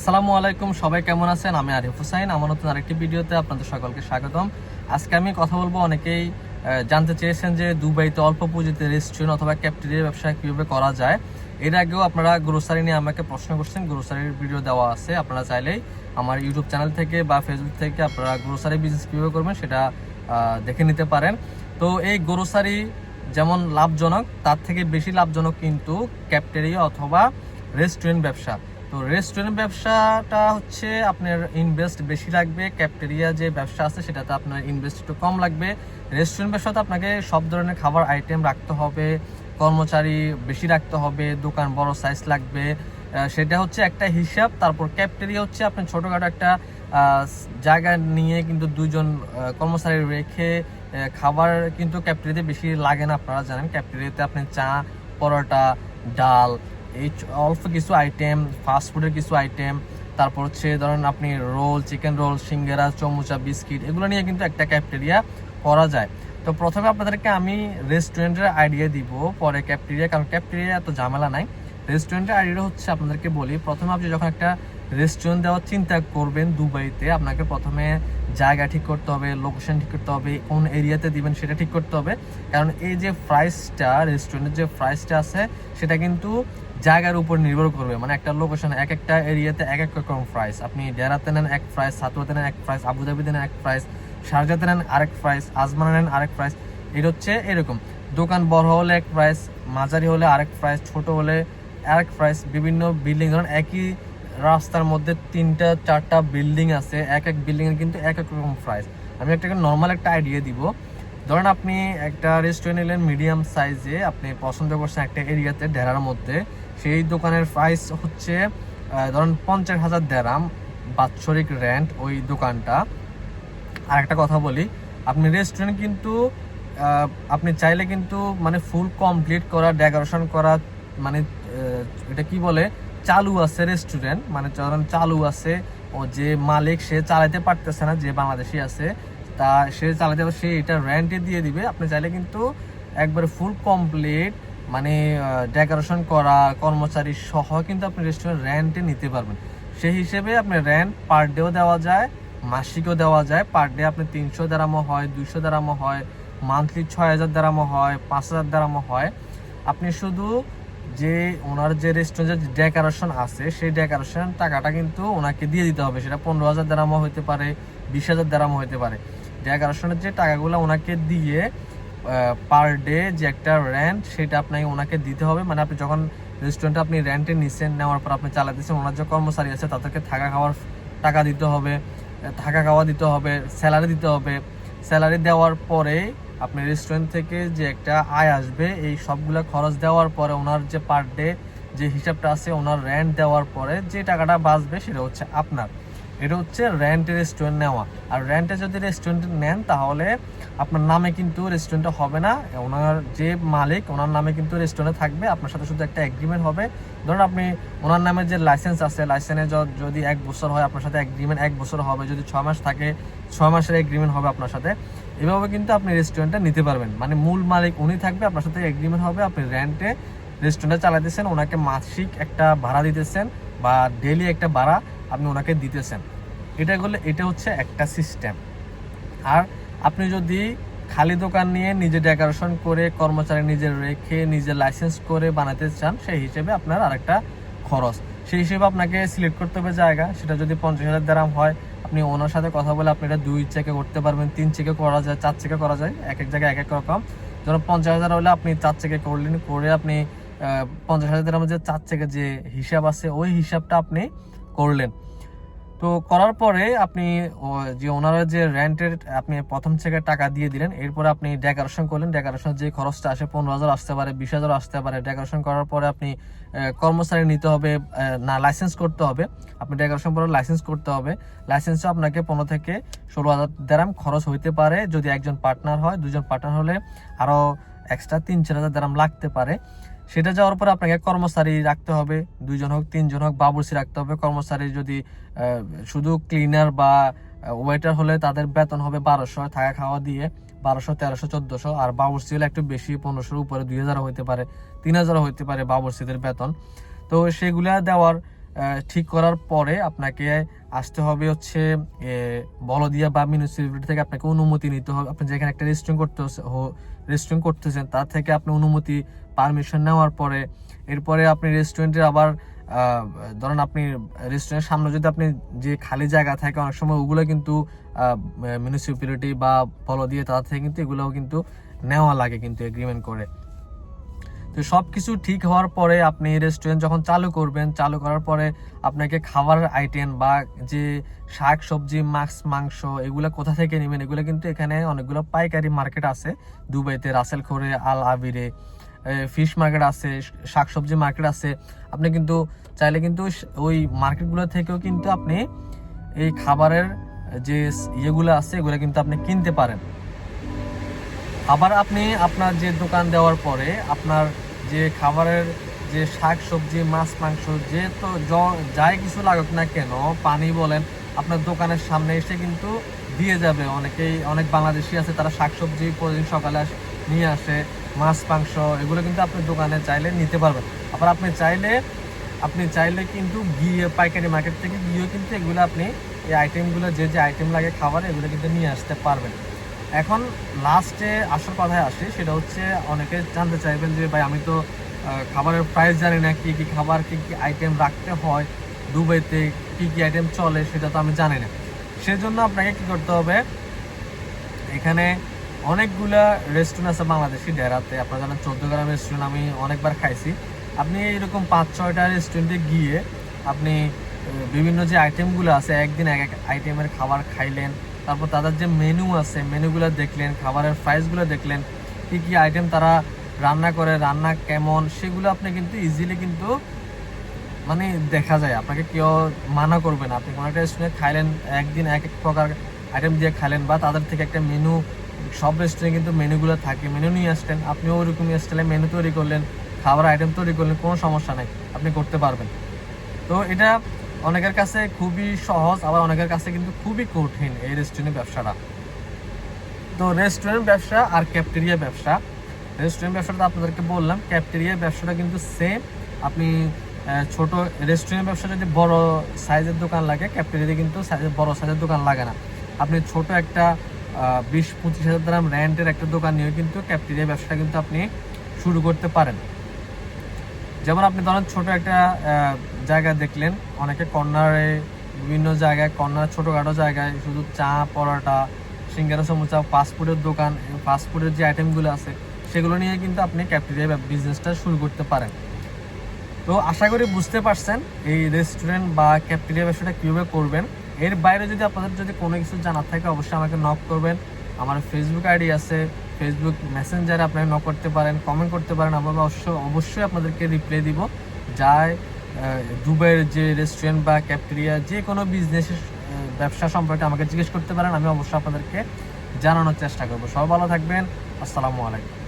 আসসালামু আলাইকুম, সবাই কেমন আছেন? আমি আরিফ হুসাইন আমার নতুন আরেকটি ভিডিওতে আপনাদের সকলকে স্বাগতম। আজকে আমি কথা বলব অনেকেই জানতে চেয়েছেন যে দুবাইতে অল্প পুঁজিতে রেস্টুরেন্ট অথবা ক্যাপ্টেরিয়া ব্যবসা কীভাবে করা যায়। এর আগেও আপনারা গ্রোসারি নিয়ে আমাকে প্রশ্ন করছেন গ্রোসারির ভিডিও দেওয়া আছে। আপনারা চাইলেই আমার ইউটিউব চ্যানেল থেকে বা ফেসবুক থেকে আপনারা গ্রোসারি বিজনেস কীভাবে করবেন সেটা দেখে নিতে পারেন। তো এই গ্রোসারি যেমন লাভজনক, তার থেকে বেশি লাভজনক কিন্তু ক্যাপ্টেরিয়া অথবা রেস্টুরেন্ট ব্যবসা। তো রেস্টুরেন্ট ব্যবসাটা হচ্ছে আপনার ইনভেস্ট বেশি লাগবে ক্যাফটেরিয়া যে ব্যবসা আছে সেটাতে আপনার ইনভেস্ট একটু কম লাগবে। রেস্টুরেন্ট ব্যবসাতে আপনাকে সব ধরনের খাবার আইটেম রাখতে হবে, কর্মচারী বেশি রাখতে হবে, দোকান বড় সাইজ লাগবে। সেটা হচ্ছে একটা হিসাব, তারপর ক্যাফটেরিয়া হচ্ছে আপনি ছোটোখাটো একটা জায়গা নিয়ে কিন্তু দুজন কর্মচারী রেখে খাবার কিন্তু ক্যাফটেরিয়াতে বেশি লাগে না আপনারা জানেন। ক্যাফটেরিয়াতে আপনি চা, পরোটা, ডাল এই অল্প কিছু আইটেম ফাস্টফুডের কিছু আইটেম তারপর হচ্ছে ধরেন আপনি রোল চিকেন রোল সিঙ্গারা, চমুচা, বিস্কিট, এগুলো নিয়ে কিন্তু একটা ক্যাফটেরিয়া করা যায়। তো প্রথমে আপনাদেরকে আমি রেস্টুরেন্টের আইডিয়া দিব, পরে ক্যাফটেরিয়া কারণ ক্যাফটেরিয়া এত ঝামেলা নাই। রেস্টুরেন্টের আইডিয়া হচ্ছে আপনাদেরকে বলি, প্রথমে আপনি যখন একটা রেস্টুরেন্ট দেওয়ার চিন্তা করবেন দুবাইতে, আপনাকে প্রথমে জায়গা ঠিক করতে হবে লোকেশন ঠিক করতে হবে, কোন এরিয়াতে দিবেন সেটা ঠিক করতে হবে। কারণ এই যে প্রাইসটা রেস্টুরেন্টের যে প্রাইসটা আছে, সেটা কিন্তু জায়গার উপর নির্ভর করবে। মানে একটা লোকেশন এক একটা এরিয়াতে এক এক রকম প্রাইস আপনি ডেরাতে নেন এক প্রাইস সাতুয়াতে নেন এক প্রাইস আবুধাবিতে নেন এক প্রাইস শারজাতে নেন আরেক প্রাইস আজমানে নেন আরেক প্রাইস এটা হচ্ছে এরকম। দোকান বড় হলে এক প্রাইস মাঝারি হলে আরেক প্রাইস ছোট হলে আরেক প্রাইস বিভিন্ন বিল্ডিং ধরুন একই রাস্তার মধ্যে তিনটা, চারটা বিল্ডিং আছে, এক এক বিল্ডিং এর কিন্তু এক এক রকম প্রাইস আমি একটা নর্মাল একটা আইডিয়া দিব। ধরেন আপনি একটা রেস্টুরেন্ট নিলেন মিডিয়াম সাইজে আপনি পছন্দ করছেন একটা এরিয়াতে ডেরার মধ্যে। সেই দোকানের প্রাইস হচ্ছে ধরেন পঞ্চাশ হাজার দেরাম, বাৎসরিক রেন্ট ওই দোকানটা। আর একটা কথা বলি, আপনি রেস্টুরেন্ট কিন্তু আপনি চাইলে কিন্তু মানে ফুল কমপ্লিট করা ডেকোরেশন করা মানে এটা কি বলে? চালু আছে রেস্টুরেন্ট মানে ধরেন চালু আছে, ও যে মালিক সে চালাতে পারতেছে না, যে বাংলাদেশি আছে তা সে চালাতে সে এটা রেন্টে দিয়ে দিবে। আপনি চাইলে কিন্তু একবারে ফুল কমপ্লিট মানে ডেকোরেশন করা, কর্মচারী সহ কিন্তু আপনি রেস্টুরেন্ট রেন্টে নিতে পারবেন। সেই হিসেবে আপনি রেন্ট পার ডেও দেওয়া যায়, মাসিকও দেওয়া যায়। পার ডে আপনি তিনশো দ্রামও হয়, দুইশো দ্রামও হয় মান্থলি ছয় হাজার দ্রামও হয়, পাঁচ হাজার দ্রামও হয়। আপনি শুধু যে ওনার যে রেস্টুরেন্টের ডেকোরেশন আছে, সেই ডেকোরেশন টাকাটা কিন্তু ওনাকে দিয়ে দিতে হবে। সেটা পনেরো হাজার দ্রামও হতে পারে, বিশ হাজার দ্রামও হতে পারে। ডেকোরেশনের যে টাকাগুলো ওনাকে দিয়ে পার ডে যে একটা রেন্ট সেটা আপনাকে ওনাকে দিতে হবে। মানে আপনি যখন রেস্টুরেন্টে আপনি রেন্টে নিচ্ছেন নেওয়ার পর আপনি চালাতেছেন, ওনার যে কর্মচারী আছে, তাদেরকে থাকা খাওয়ার টাকা দিতে হবে থাকা খাওয়া দিতে হবে স্যালারি দিতে হবে। স্যালারি দেওয়ার পরে আপনি রেস্টুরেন্ট থেকে যে একটা আয় আসবে, এই সবগুলো খরচ দেওয়ার পরে ওনার যে পার ডে যে হিসাবটা আছে, ওনার রেন্ট দেওয়ার পরে যে টাকাটা বাঁচবে, সেটা হচ্ছে আপনার। এটা হচ্ছে রেন্টে রেস্টুরেন্ট নেওয়া। আর রেন্টে যদি রেস্টুরেন্ট নেন, তাহলে আপনার নামে কিন্তু রেস্টুরেন্টটা হবে না। ওনার যে মালিক, ওনার নামে কিন্তু রেস্টুরেন্টে থাকবে। আপনার সাথে শুধু একটা এগ্রিমেন্ট হবে। ধরুন আপনি, ওনার নামে যে লাইসেন্স আছে লাইসেন্সে যদি এক বছর হয়, আপনার সাথে এগ্রিমেন্ট এক বছর হবে। যদি ছ মাস থাকে ছ মাসের এগ্রিমেন্ট হবে আপনার সাথে। এভাবে কিন্তু আপনি রেস্টুরেন্টটা নিতে পারবেন। মানে মূল মালিক উনি থাকবে, আপনার সাথে এগ্রিমেন্ট হবে। আপনি রেন্টে রেস্টুরেন্টটা চালাতেছেন। ওনাকে মাসিক একটা ভাড়া দিতেছেন বা ডেলি একটা ভাড়া। আপনি ওনাকে দিতেছেন। এটা করলে এটা হচ্ছে একটা সিস্টেম আর আপনি যদি খালি দোকান নিয়ে নিজে ডেকোরেশন করে, কর্মচারী নিজে রেখে, নিজে লাইসেন্স করে বানাতে চান, সেই হিসেবে আপনার আরেকটা খরচ। সেই হিসেবে আপনাকে সিলেক্ট করতে হবে জায়গা। সেটা যদি পঞ্চাশ হাজার দেরাম হয়, আপনি ওনার সাথে কথা বলে আপনি এটা দুই চেকে করতে পারবেন, তিন চেকে করা যায়, চার চেকে করা যায়, এক এক জায়গায় এক এক রকম। ধরুন পঞ্চাশ হাজার হলে আপনি চার চেকে করলেন, করে আপনি পঞ্চাশ হাজার দেরামের যে চার চেকে যে হিসাব আছে, ওই হিসাবটা আপনি করলেন। তো করার পরে আপনি যে ওনারা যে রেন্টের আপনি প্রথম থেকে টাকা দিয়ে দিলেন, এরপরে আপনি ডেকোরেশন করলেন। ডেকোরেশন যে খরচটা আসে পনেরো হাজার আসতে পারে, বিশ হাজার আসতে পারে। ডেকোরেশন করার পরে আপনি কর্মচারী নিতে হবে না লাইসেন্স করতে হবে। আপনি ডেকোরেশন পরে লাইসেন্স করতে হবে। লাইসেন্সও আপনাকে পনেরো থেকে ষোলো হাজার দেরাম খরচ হইতে পারে। যদি একজন পার্টনার হয়, দুজন পার্টনার হলে আরও এক্সট্রা তিন চার হাজার দেরাম লাগতে পারে। সেটা যাওয়ার পরে আপনাকে কর্মচারী রাখতে হবে, দুইজন হোক, তিনজন হোক, বাবুর্চি রাখতে হবে। কর্মচারী যদি শুধু ক্লিনার বা ওয়েটার হলে তাদের বেতন হবে বারোশো থাকা খাওয়া দিয়ে, বারোশো, তেরোশো, চোদ্দশো। আর বাবুর্চি হলে একটু বেশি, পনেরোশোর উপরে, দুই হাজার হইতে পারে, তিন হাজারও হইতে পারে বাবুর্চিদের বেতন। তো সেগুলা দেওয়ার ঠিক করার পরে আপনাকে আসতে হবে হচ্ছে বলদিয়া বা মিউনিসিপ্যালিটি থেকে আপনাকে অনুমতি নিতে হবে। আপনি যেখানে একটা রেস্টুরেন্ট করতে রেস্টুরেন্ট করতেছেন তার থেকে আপনি অনুমতি পারমিশন নেওয়ার পরে, এরপরে আপনি রেস্টুরেন্টের আবার ধরেন আপনি রেস্টুরেন্টের সামনে যদি আপনি যে খালি জায়গা থাকে, অনেক সময় ওগুলো কিন্তু মিউনিসিপ্যালিটি বা ফলো দিয়ে তার থেকে কিন্তু এগুলোও কিন্তু নেওয়া লাগে কিন্তু এগ্রিমেন্ট করে। তো সব কিছু ঠিক হওয়ার পরে আপনি রেস্টুরেন্ট যখন চালু করবেন, চালু করার পরে আপনাকে খাবারের আইটেম বা যে শাক, সবজি, মাছ, মাংস এগুলো কোথা থেকে নেবেন, এগুলো কিন্তু এখানে অনেকগুলো পাইকারি মার্কেট আছে। দুবাইতে রাসেল খোরে, আল আবিরে ফিশ মার্কেট আছে, শাক, সবজি মার্কেট আছে। আপনি কিন্তু চাইলে কিন্তু ওই মার্কেটগুলো থেকেও কিন্তু আপনি এই খাবারের যে ইয়েগুলো আছে, এগুলো কিন্তু আপনি কিনতে পারেন। আবার আপনি আপনার যে দোকান দেওয়ার পরে আপনার যে খাবারের যে শাক সবজি মাছ, মাংস, যে তো যাই কিছু লাগুক না কেন, পানি বলেন, আপনার দোকানের সামনে এসে কিন্তু দিয়ে যাবে। অনেকেই, অনেক বাংলাদেশি আছে, তারা শাক সবজি প্রতিদিন সকালে নিয়ে আসে, মাছ, মাংস, এগুলো কিন্তু আপনি দোকানে চাইলে নিতে পারবেন। আবার আপনি চাইলে আপনি চাইলে কিন্তু গিয়ে পাইকারি মার্কেট থেকে গিয়েও কিন্তু এগুলো আপনি এই আইটেমগুলো যে যে আইটেম লাগে খাবার, এগুলো কিন্তু নিয়ে আসতে পারবেন। এখন লাস্টে আসল কথায় আসি, সেটা হচ্ছে অনেকে জানতে চাইবেন যে, ভাই, আমি তো খাবারের প্রাইস জানি না, কি কি খাবার, কি কি আইটেম রাখতে হয়, দুবাইতে কি কি আইটেম চলে, সেটা তো আমি জানি না। সেজন্য আপনাকে কি করতে হবে, এখানে অনেকগুলা রেস্টুরেন্ট আছে বাংলাদেশি ডেরাতে আপনারা জানেন চোদ্দ গ্রাম রেস্টুরেন্ট আমি অনেকবার খাইছি। আপনি এরকম পাঁচ, ছয়টা রেস্টুরেন্টে গিয়ে আপনি বিভিন্ন যে আইটেমগুলো আছে, একদিন এক এক আইটেমের খাবার খাইলেন তারপর তাদের যে মেনু আছে মেনুগুলো দেখলেন, খাবারের প্রাইসগুলো দেখলেন, কি কি আইটেম তারা রান্না করে, রান্না কেমন, সেগুলো আপনি কিন্তু ইজিলি কিন্তু মানে দেখা যায়। আপনাকে কেউ মানা করবে না। আপনি কোনো একটা রেস্টুরেন্টে খাইলেন, একদিন এক এক প্রকার আইটেম দিয়ে খাইলেন বা তাদের থেকে একটা মেনু সব রেস্টুরেন্টে কিন্তু মেনুগুলো থাকে। মেনু নিয়ে আসলেন, আপনিও ওরকম স্টাইলে মেনু তৈরি করলেন, খাবার আইটেম তৈরি করলেন, কোনো সমস্যা নেই, আপনি করতে পারবেন। তো এটা অনেকের কাছে খুবই সহজ, আবার অনেকের কাছে কিন্তু খুবই কঠিন এই রেস্টুরেন্টের ব্যবসাটা। তো রেস্টুরেন্ট ব্যবসা আর ক্যাফটেরিয়া ব্যবসা। রেস্টুরেন্ট ব্যবসাটা আপনাদেরকে বললাম ক্যাফটেরিয়া ব্যবসাটা কিন্তু সেম আপনি ছোট রেস্টুরেন্ট ব্যবসা যদি বড় সাইজের দোকান লাগে ক্যাফটেরিয়াতে কিন্তু সাইজের বড় সাইজের দোকান লাগে না। আপনি ছোট একটা বিশ পঁচিশ হাজার দ্রাম র্যান্টের একটা দোকান নিয়ে কিন্তু ক্যাফটেরিয়া ব্যবসাটা কিন্তু আপনি শুরু করতে পারেন। যেমন আপনি ধরেন ছোট একটা জায়গা দেখলেন, অনেকে কর্নারে, বিভিন্ন জায়গায়, কর্নার ছোটোখাটো জায়গায়, শুধু চা, পরোটা, সিঙ্গারা, সমুচা ফাস্টফুডের দোকান ফাস্টফুডের যে আইটেমগুলো আছে, সেগুলো নিয়ে কিন্তু আপনি ক্যাফটেরিয়া বিজনেসটা শুরু করতে পারেন। তো আশা করি বুঝতে পারছেন এই রেস্টুরেন্ট বা ক্যাফটেরিয়া ব্যবসাটা কীভাবে করবেন। এর বাইরে যদি আপনাদের যদি কোনো কিছু জানার থাকে, অবশ্যই আমাকে নক করবেন। আমার ফেসবুক আইডি আছে ফেসবুক মেসেঞ্জারে আপনারা নক করতে পারেন কমেন্ট করতে পারেন, আমরা অবশ্য, অবশ্যই আপনাদেরকে রিপ্লাই দিব। যায় দুবাইয়ের যে রেস্টুরেন্ট বা ক্যাফটেরিয়া যে কোনো বিজনেসের ব্যবসা সম্পর্কে আমাকে জিজ্ঞেস করতে পারেন, আমি অবশ্যই আপনাদেরকে জানানোর চেষ্টা করব। সব ভালো থাকবেন। আসসালামু আলাইকুম।